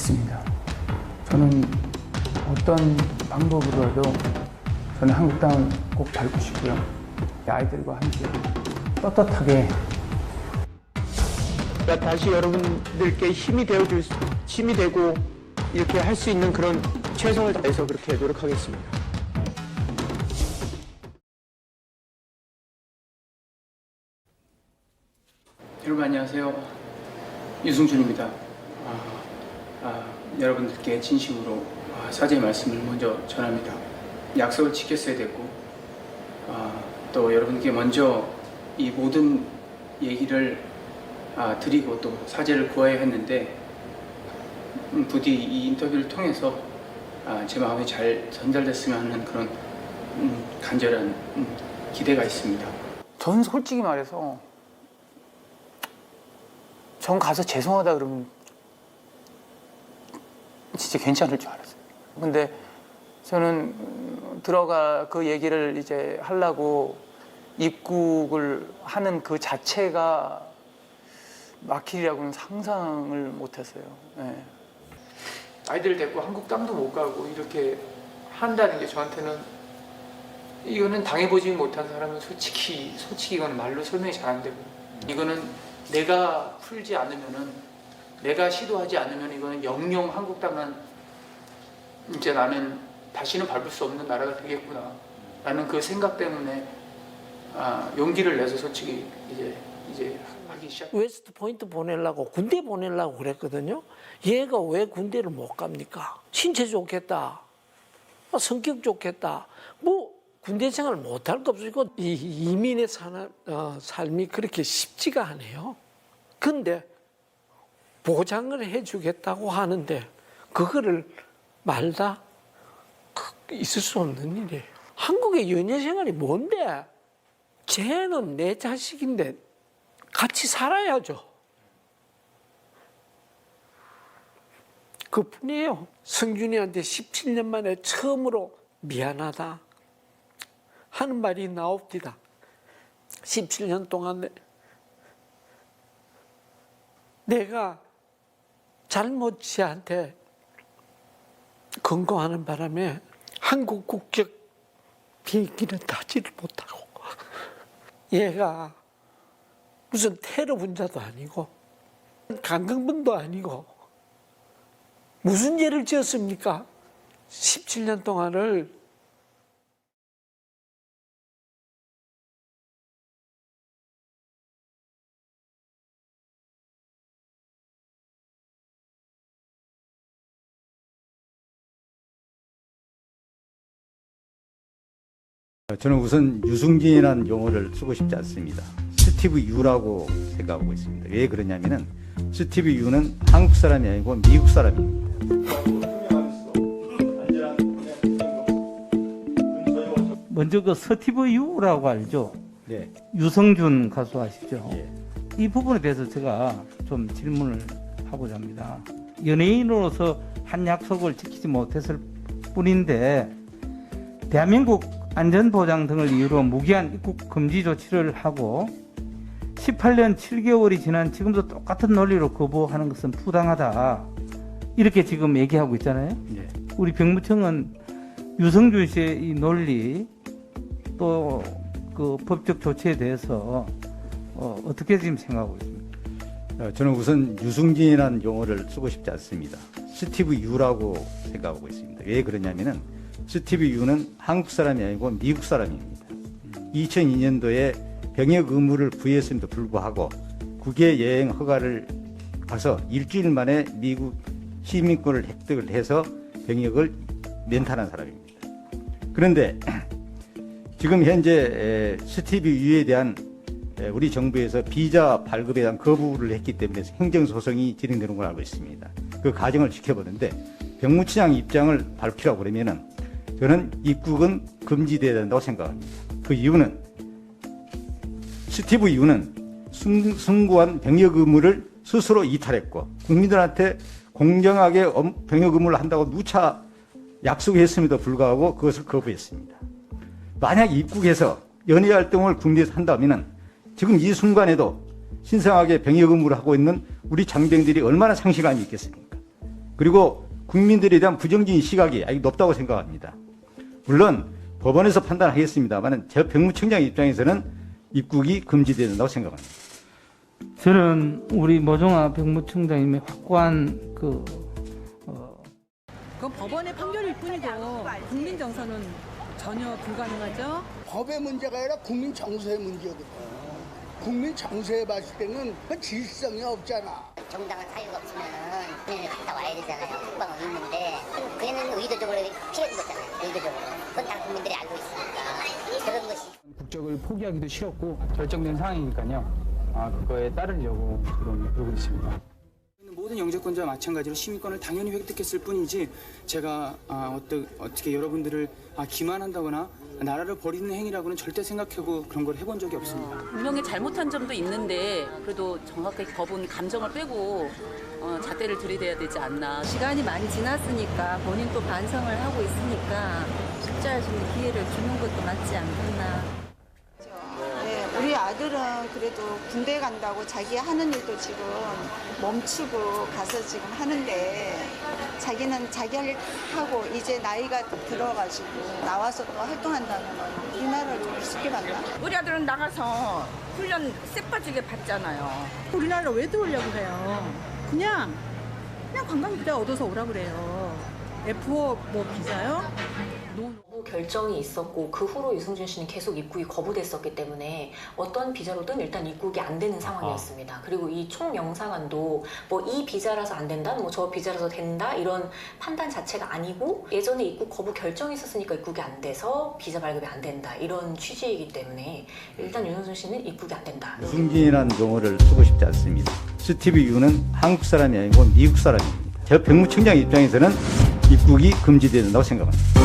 있습니다. 저는 어떤 방법으로라도 저는 한국당을 꼭 밟고 싶고요. 아이들과 함께 떳떳하게 그러니까 다시 여러분들께 힘이 되어줄 수- 힘이 되고 이렇게 할 수 있는 그런 최선을 다해서 그렇게 노력하겠습니다. 여러분 안녕하세요. 유승준입니다. 아, 아, 여러분들께 진심으로 아, 사죄의 말씀을 먼저 전합니다. 약속을 지켰어야 됐고 아, 또 여러분께 먼저 이 모든 얘기를 아, 드리고 또 사죄를 구해야 했는데 음, 부디 이 인터뷰를 통해서 아, 제 마음이 잘 전달됐으면 하는 그런 음, 간절한 음, 기대가 있습니다. 전 솔직히 말해서 전 가서 죄송하다 그러면 진짜 괜찮을 줄 알았어요. 근데 저는 음, 들어가 그 얘기를 이제 하려고 입국을 하는 그 자체가 막힐이라고는 상상을 못했어요. 예. 아이들 데리고 한국 땅도 못 가고 이렇게 한다는 게 저한테는 이거는 당해보지 못한 사람은 솔직히 솔직히 이건 말로 설명이 잘 안 되고 이거는 내가 풀지 않으면은 내가 시도하지 않으면 이거는 영영 한국 땅은 이제 나는 다시는 밟을 수 없는 나라가 되겠구나 라는 그 생각 때문에 아, 용기를 내서 솔직히 이제 이제 하기 시작. 웨스트 포인트 보내려고 군대 보내려고 그랬거든요. 얘가 왜 군대를 못 갑니까? 신체 좋겠다. 뭐 성격 좋겠다. 뭐 군대 생활 못할 거 없으니까 이 이민의 사 어, 삶이 그렇게 쉽지가 않아요. 근데 보장을 해주겠다고 하는데 그거를 말다 그- 있을 수 없는 일이에요. 한국의 연애 생활이 뭔데? 쟤는 내 자식인데 같이 살아야죠. 그뿐이에요. 성준이한테 17년 만에 처음으로 미안하다 하는 말이 나옵니다. 17년 동안 내- 내가 잘못 지한테 건거하는 바람에 한국 국적 비행기는 타지를 못하고 얘가 무슨 테러 분자도 아니고 강경범도 아니고 무슨 죄를 지었습니까? 17년 동안을 저는 우선 유승진이라는 용어를 쓰고 싶지 않습니다. 스티브 유라고 생각하고 있습니다. 왜 그러냐면은 스티브 유는 한국 사람이 아니고 미국 사람입니다. 먼저 그 서티브 유라고 알죠? 네. 유성준 가수 아시죠? 예. 이 부분에 대해서 제가 좀 질문을 하고자 합니다. 연예인으로서 한 약속을 지키지 못했을 뿐인데 대한민국 안전보장 등을 이유로 무기한 입국 금지 조치를 하고 18년 7개월이 지난 지금도 똑같은 논리로 거부하는 것은 부당하다. 이렇게 지금 얘기하고 있잖아요. 예. 우리 병무청은 유성준 씨의 이 논리 또 그 법적 조치에 대해서 어, 어떻게 지금 생각하고 있습니까? 어, 저는 우선 유승진이라는 용어를 쓰고 싶지 않습니다. 스티브 유라고 생각하고 있습니다. 왜 그러냐면은 스티브 유는 한국 사람이 아니고 미국 사람입니다. 2002년도에 병역 의무를 부여했음에도 불구하고 국외 여행 허가를 가서 일주일 만에 미국 시민권을 획득을 해서 병역을 면탈한 사람입니다. 그런데 지금 현재 에, 스티브 유에 대한 에, 우리 정부에서 비자 발급에 대한 거부를 했기 때문에 행정소송이 진행되는 걸 알고 있습니다. 그 과정을 지켜보는데 병무청장 입장을 밝히라고 그러면은 저는 입국은 금지돼야 된다고 생각합니다. 그 이유는 스티브 유는 승, 승구한 병역 의무를 스스로 이탈했고 국민들한테 공정하게 엄- 병역 의무를 한다고 누차 약속했음에도 불구하고 그것을 거부했습니다. 만약 입국해서 연예 활동을 국내에서 한다면은 지금 이 순간에도 신성하게 병역 의무를 하고 있는 우리 장병들이 얼마나 상실감이 있겠습니까? 그리고 국민들에 대한 부정적인 시각이 아주 높다고 생각합니다. 물론 법원에서 판단하겠습니다만 저 병무청장 입장에서는 입국이 금지되어야 된다고 생각합니다. 저는 우리 모종아 병무청장님의 확고한 그 그건 법원의 판결일 뿐이고 국민 정서는 전혀 불가능하죠. 법의 문제가 아니라 국민 정서의 문제거든. 국민 정서에 봤을 때는 그 질성이 없잖아. 정당한 사유가 없으면 그냥 갔다 와야 되잖아요. 국방은 있는데 피해준 거잖아요. 의도적으로. 그건 다 국민들이 알고 있으니까 그런 것이 국적을 포기하기도 싫었고 결정된 상황이니까요. 아, 그거에 따르려고 지금 그러고 있습니다. 모든 영재권자와 마찬가지로 시민권을 당연히 획득했을 뿐이지 제가 아, 어떠, 어떻게 여러분들을 아, 기만한다거나 나라를 버리는 행위라고는 절대 생각하고 그런 걸 해본 적이 없습니다. 분명히 잘못한 점도 있는데 그래도 정확하게 법은 감정을 빼고 어, 잣대를 들이대야 되지 않나. 시간이 많이 지났으니까 본인 또 반성을 하고 있으니까 숙제할 수 있는 기회를 주는 것도 맞지 않겠나. 네, 우리 아들은 그래도 군대 간다고 자기 하는 일도 지금 멈추고 가서 지금 하는데 자기는 자기 할 일 하고 이제 나이가 들어가지고 나와서 또 활동한다는 건 우리나라를 좀 쉽게 만나. 우리 아들은 나가서 훈련 쎄빠지게 받잖아요. 우리나라 왜 들어오려고 그래요? 그냥 그냥 관광 비자 얻어서 오라 그래요. F4 뭐 비자요? 결정이 있었고 그 후로 유승준 씨는 계속 입국이 거부됐었기 때문에 어떤 비자로든 일단 입국이 안 되는 상황이었습니다. 그리고 이 총 영사관도 뭐 이 비자라서 안 된다, 뭐 저 비자라서 된다 이런 판단 자체가 아니고 예전에 입국 거부 결정이 있었으니까 입국이 안 돼서 비자 발급이 안 된다 이런 취지이기 때문에 일단 윤석준 씨는 입국이 안 된다. 유승진이라는 용어를 쓰고 싶지 않습니다. 스티브 유는 한국 사람이 아니고 미국 사람입니다. 저 병무청장 입장에서는 입국이 금지되어야 된다고 생각합니다.